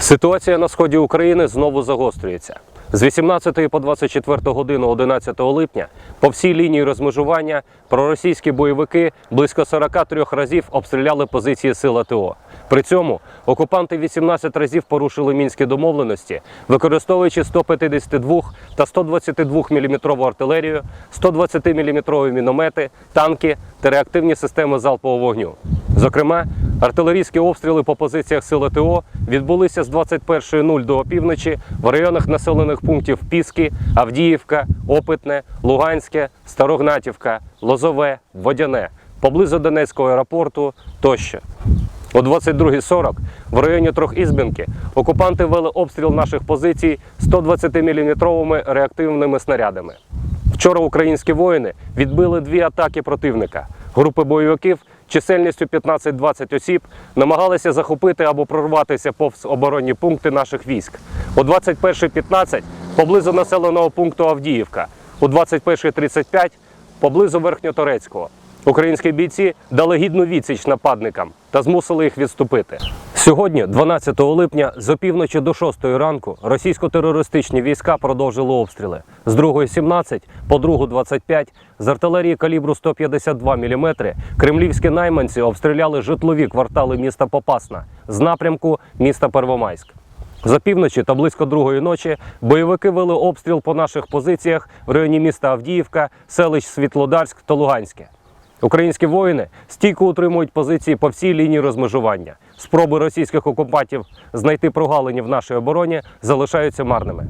Ситуація на сході України знову загострюється. З 18 по 24 годину 11 липня по всій лінії розмежування проросійські бойовики близько 43 разів обстріляли позиції сил АТО. При цьому окупанти 18 разів порушили мінські домовленості, використовуючи 152 та 122 мм артилерію, 120 мм міномети, танки та реактивні системи залпового вогню. Зокрема, артилерійські обстріли по позиціях сил АТО відбулися з 21.00 до опівночі в районах населених пунктів Піски, Авдіївка, Опитне, Луганське, Старогнатівка, Лозове, Водяне, поблизу Донецького аеропорту тощо. О 22.40 в районі Трохізбінки окупанти вели обстріл наших позицій 120-мм реактивними снарядами. Вчора українські воїни відбили дві атаки противника. Групи бойовиків чисельністю 15-20 осіб намагалися захопити або прорватися повз оборонні пункти наших військ. О 21.15 поблизу населеного пункту Авдіївка, о 21.35 поблизу Верхньоторецького. Українські бійці дали гідну відсіч нападникам та змусили їх відступити. Сьогодні, 12 липня, з опівночі до 6 ранку, російсько-терористичні війська продовжили обстріли. З 2.17 по 2.25 з артилерії калібру 152 мм кремлівські найманці обстріляли житлові квартали міста Попасна з напрямку міста Первомайськ. За півночі та близько другої ночі бойовики вели обстріл по наших позиціях в районі міста Авдіївка, селищ Світлодарськ та Луганське. Українські воїни стійко утримують позиції по всій лінії розмежування. Спроби російських окупантів знайти прогалині в нашій обороні залишаються марними.